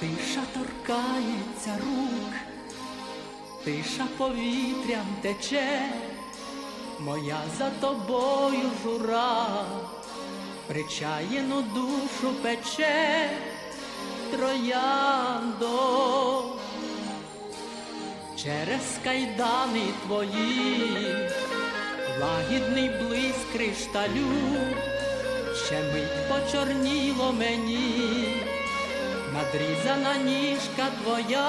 Тиша торкається рук, тиша повітрям тече, моя за тобою жура, причаєну душу пече, трояндо, через кайдани твої, лагідний блиск кришталю, ще мить почорніло мені надрізана ніжка твоя,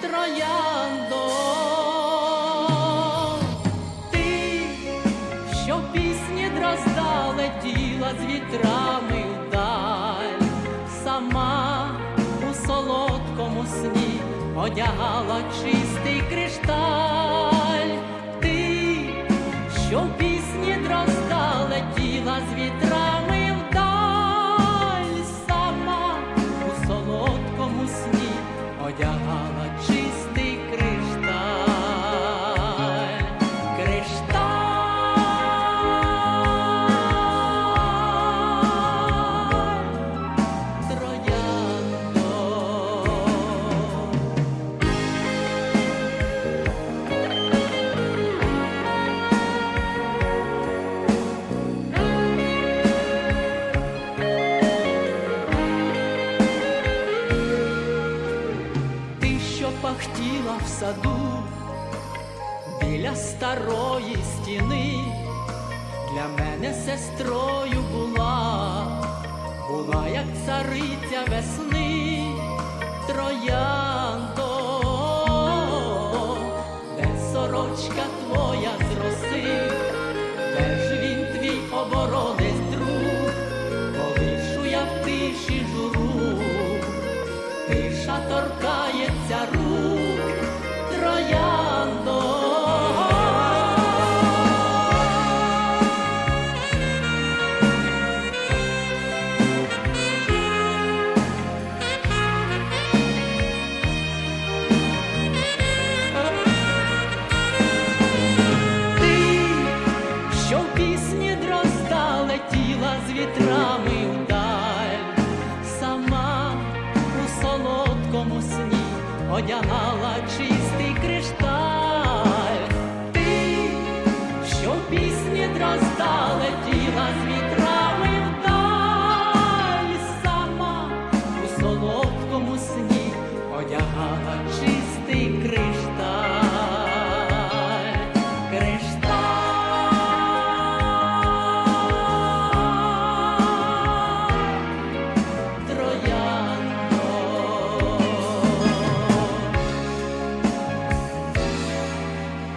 трояндо. Ти, що в пісні дрозда летіла з вітрами вдаль, сама у солодкому сні одягала чистий кришталь. Ти, що в пісні дрозда летіла з вітрами що пахтіла в саду біля старої стіни, для мене сестрою була, була як цариця весни, трояндо, де сорочка твоя з роси, де ж він твій оборонець друг, полишу я в тиші журу. Тиша торкається рук летіла з вітрами вдаль, сама у солодкому сні одягала чистий кришталь. Ти, що в пісні дрозда летіла з вітрами вдаль, сама у солодкому сні одягала чистий кришталь.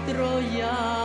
троя.